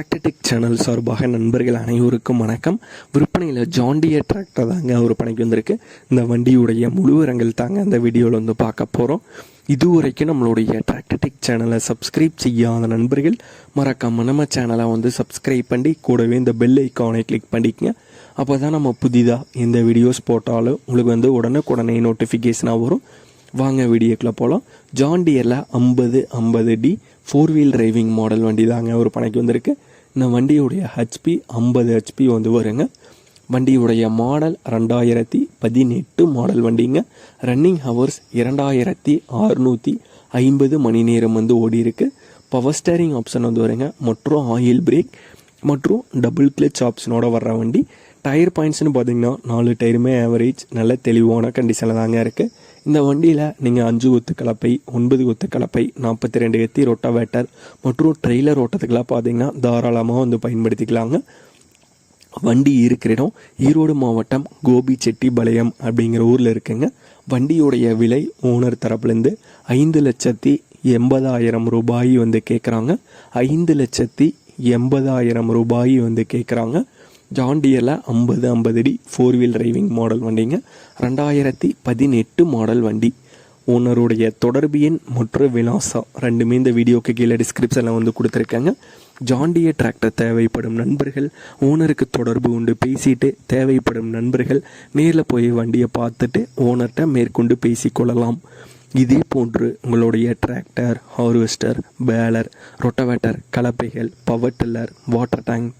Tractor Tech channel சார்பாக நண்பர்கள் அனைவருக்கும் வணக்கம். விற்பனையில் ஜாண்டியர் டிராக்டர் தாங்க விற்பனைக்கு வந்திருக்கு. இந்த வண்டியுடைய முழுவரங்கள் தாங்க அந்த வீடியோவில் வந்து பார்க்க போகிறோம் இதுவரைக்கும் நம்மளுடைய டிராக்டர்டெக் சேனலை சப்ஸ்கிரைப் செய்யாத நண்பர்கள் மறக்காம நம்ம சேனலை வந்து சப்ஸ்கிரைப் பண்ணி கூடவே இந்த பெல் ஐக்கானை கிளிக் பண்ணிக்கங்க. அப்போ தான் நம்ம புதிதாக எந்த வீடியோஸ் போட்டாலும் உங்களுக்கு வந்து உடனுக்குடனே நோட்டிஃபிகேஷனாக வரும். வாங்க வீடியோக்குள்ளே போகலாம் ஜாண்டியரில் ஐம்பது ஐம்பது D four wheel driving model வண்டி தாங்க ஒரு பணைக்கு வந்திருக்கு. இந்த வண்டியுடைய ஹெச்பி ஐம்பது ஹெச்பி வந்து வருங்க. வண்டியுடைய மாடல் ரெண்டாயிரத்தி பதினெட்டு மாடல் வண்டிங்க. ரன்னிங் ஹவர்ஸ் இரண்டாயிரத்தி அறுநூற்றி ஐம்பது மணி நேரம் வந்து ஓடி இருக்கு பவர் ஸ்டேரிங் ஆப்ஷன் வந்து வருங்க. மற்றும் ஆயில் பிரேக் மற்றும் டபுள் கிளச் ஆப்ஷனோட வர்ற வண்டி. டயர் பாயிண்ட்ஸ்னு பார்த்தீங்கன்னா நாலு டயருமே ஆவரேஜ் நல்ல தெளிவான கண்டிஷனில் தாங்க இருக்குது இந்த வண்டியில் நீங்கள் அஞ்சு ஒத்து கலப்பை ஒன்பது ஒத்து கலப்பை நாற்பத்தி ரெண்டு எத்தி ரொட்டாவேட்டர் மற்றும் ட்ரெய்லர் ஓட்டத்துக்கெல்லாம் பார்த்தீங்கன்னா தாராளமாக வந்து பயன்படுத்திக்கலாங்க. வண்டி இருக்கிற இடம் ஈரோடு மாவட்டம் கோபி செட்டிபாளையம் அப்படிங்கிற ஊரில் இருக்குங்க. வண்டியுடைய விலை ஓனர் தரப்புலேருந்து ஐந்து லட்சத்தி எண்பதாயிரம் ரூபாய் வந்து கேட்குறாங்க ஐந்து லட்சத்தி எண்பதாயிரம் ரூபாய் வந்து கேட்குறாங்க ஜாண்டியரில் ஐம்பது ஐம்பது அடி ஃபோர் வீல் டிரைவிங் மாடல் வண்டிங்க. ரெண்டாயிரத்தி பதினெட்டு மாடல் வண்டி. ஓனருடைய தொடர்பு எண் மற்றும் விலாசம் ரெண்டுமே இந்த வீடியோக்கு கீழே டிஸ்கிரிப்ஷனில் வந்து கொடுத்துருக்காங்க. ஜாண்டிய டிராக்டர் தேவைப்படும் நண்பர்கள் ஓனருக்கு தொடர்பு உண்டு பேசிட்டு தேவைப்படும் நண்பர்கள் நேரில் போய் வண்டியை பார்த்துட்டு ஓனர்கிட்ட மேற்கொண்டு பேசிக்கொள்ளலாம் இதே போன்று உங்களுடைய tractor harvester baler rotavator கலப்பைகள் power tiller water tank